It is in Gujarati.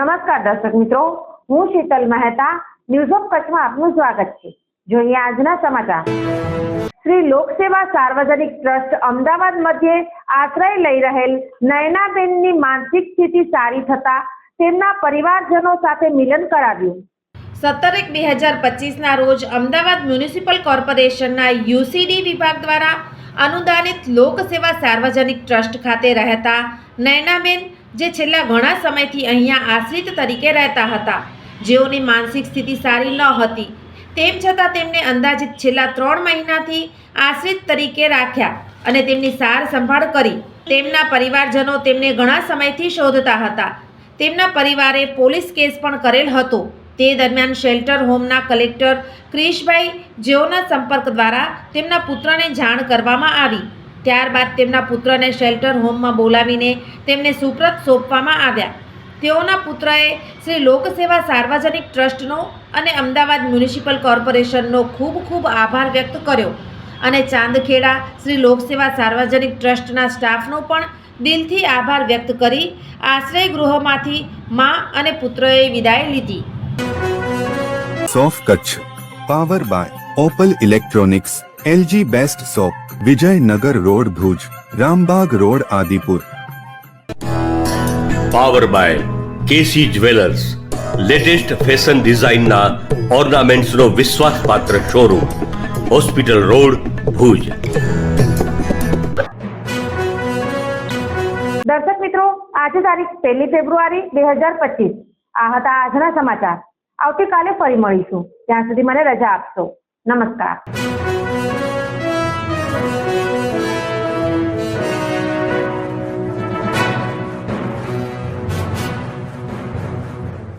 નમસ્કાર દર્શક મિત્રો, હું શીતલ મહેતા ન્યૂઝ ઓફ કચ્છમાં આપનું સ્વાગત છે. જોઈએ આજના સમાચાર. શ્રી લોકસેવા સાર્વજનિક ટ્રસ્ટ અમદાવાદ મધ્યે આશ્રય લઈ રહેલ નયનાબેનની માનસિક સ્થિતિ સારી થતા તેમના પરિવારજનો સાથે મિલન કરાવ્યું. સત્તર એક બે હજાર પચીસના રોજ અમદાવાદ મ્યુનિસિપલ કોર્પોરેશનના યુસીડી વિભાગ દ્વારા અનુદાનિત લોકસેવા સાર્વજનિક ટ્રસ્ટ ખાતે રહેતા નયનાબેન જે છેલ્લા ઘણા સમયથી અહીંયા આશ્રિત તરીકે રહેતા હતા. જેઓની માનસિક સ્થિતિ સારી ન હતી. તેમ છતાં તેમને અંદાજિત છેલ્લા ત્રણ મહિનાથી આશ્રિત તરીકે રાખ્યા અને તેમની સાર સંભાળ કરી. તેમના પરિવારજનો તેમને ઘણા સમયથી શોધતા હતા. તેમના પરિવારે પોલીસ કેસ પણ કરેલ હતો. તે દરમિયાન શેલ્ટર હોમના કલેક્ટર ક્રિશભાઈ જેઓના સંપર્ક દ્વારા તેમના પુત્રને જાણ કરવામાં આવી. ત્યારબાદ તેમના પુત્રને શેલ્ટર હોમમાં બોલાવીને તેમને સુપ્રત સોંપવામાં આવ્યા. તેઓના પુત્રએ શ્રી લોકસેવા સાર્વજનિક ટ્રસ્ટનો અને અમદાવાદ મ્યુનિસિપલ કોર્પોરેશનનો ખૂબ ખૂબ આભાર વ્યક્ત કર્યો અને ચાંદખેડા શ્રી લોકસેવા સાર્વજનિક ટ્રસ્ટના સ્ટાફનો પણ દિલથી આભાર વ્યક્ત કરી આશ્રય ગૃહમાંથી મા અને પુત્રએ વિદાય લીધી. સોફ Kutch, power by Opal electronics LG best shop Vijaynagar road Bhuj Rambag road Adipur power by KC jewellers latest fashion ડિઝાઇનના ઓર્નામેન્ટ્સનો વિશ્વાસપાત્ર શોરૂમ હોસ્પિટલ રોડ ભુજ દર્શક મિત્રો આજે તારીખ પહેલી ફેબ્રુઆરી બે હજાર પચીસ. આ હતા આજના સમાચાર. આવતીકાલે ફરી મળીશું. ત્યાં સુધી મને રજા આપશો. નમસ્કાર.